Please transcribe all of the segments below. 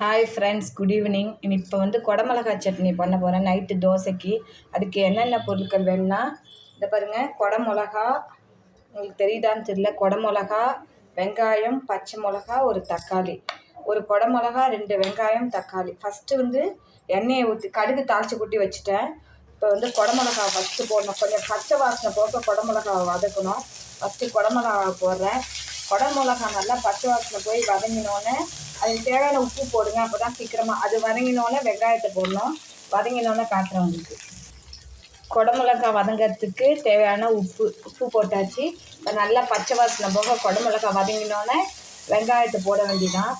Hi friends good evening இப்போ வந்து குடமிளகா சட்னி பண்ண போகிறேன் நைட்டு தோசைக்கு. அதுக்கு என்னென்ன பொருட்கள் வேணும்னா இந்த பாருங்கள் குடமிளகா உங்களுக்கு தெரியுதான்னு தெரியல. குடமிளகா வெங்காயம் பச்சை மிளகா ஒரு தக்காளி. ஒரு குடமிளகா ரெண்டு வெங்காயம் தக்காளி. ஃபஸ்ட்டு வந்து எண்ணெயை ஊற்றி கடுகு தாளித்து கொட்டி வச்சுட்டேன். இப்போ வந்து குடமிளகா ஃபஸ்ட்டு போடணும். கொஞ்சம் பச்சை வாசனை போக குடமிளகாவை வதக்கணும். ஃபஸ்ட்டு குடமிளகா போடுறேன். குடமிளகா நல்லா பச்சை வாசனை போய் வதங்கினோன்னே அதுக்கு தேவையான உப்பு போடுங்க அப்போ தான் சீக்கிரமாக அது வதங்கினோடனே வெங்காயத்தை போடணும். வதங்கினோடனே காட்டுறேன் உங்களுக்கு. குடமிளகா வதங்கிறதுக்கு தேவையான உப்பு உப்பு போட்டாச்சு. இப்போ நல்லா பச்சை வாசனை போக குடமிளகா வதங்கினோடனே வெங்காயத்தை போட வேண்டிதான்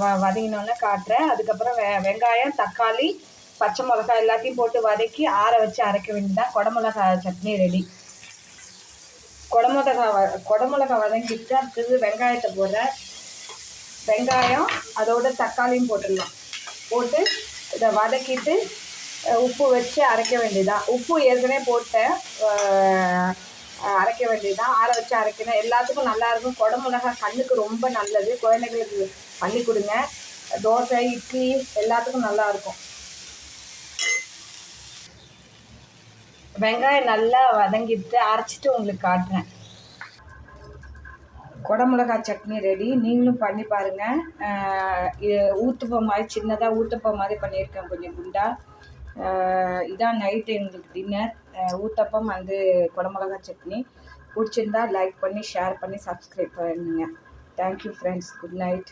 வ வதங்கினோடனே காட்டுறேன். அதுக்கப்புறம் வெ வெங்காயம் தக்காளி பச்சை மிளகா எல்லாத்தையும் போட்டு வதக்கி ஆற வச்சு அரைக்க வேண்டியதான் குடமிளகா சட்னி ரெடி. குடமிளகா வ குடமிளகா வதங்கிட்டு அடுத்தது வெங்காயத்தை போடுறேன். வெங்காயம் அதோட தக்காளியும் போட்டுடலாம். போட்டு இதை வதக்கிட்டு உப்பு வச்சு அரைக்க வேண்டியதான் உப்பு ஏற்கனவே போட்டேன். அரைக்க வேண்டியதான் ஆற வச்சு அரைக்கணும். எல்லாத்துக்கும் நல்லாயிருக்கும் குடமிளகா கண்ணுக்கு ரொம்ப நல்லது. குழந்தைங்களுக்கு பண்ணி கொடுங்க. தோசை இட்லி எல்லாத்துக்கும் நல்லாயிருக்கும் வெங்காயம் நல்லா வதங்கிட்டு அரைச்சிட்டு உங்களுக்கு காட்டுறேன். குடமிளகா சட்னி ரெடி நீங்களும் பண்ணி பாருங்கள் இது ஊத்துப்பம் மாதிரி சின்னதாக ஊத்தப்பம் மாதிரி பண்ணியிருக்கேன் கொஞ்சம் குண்டா. இதான் நைட்டு எங்களுக்கு டின்னர் ஊத்தப்பம் வந்து குடமிளகா சட்னி. பிடிச்சிருந்தா லைக் பண்ணி ஷேர் பண்ணி சப்ஸ்கிரைப் பண்ணுங்கள் தேங்க்யூ ஃப்ரெண்ட்ஸ் குட் நைட்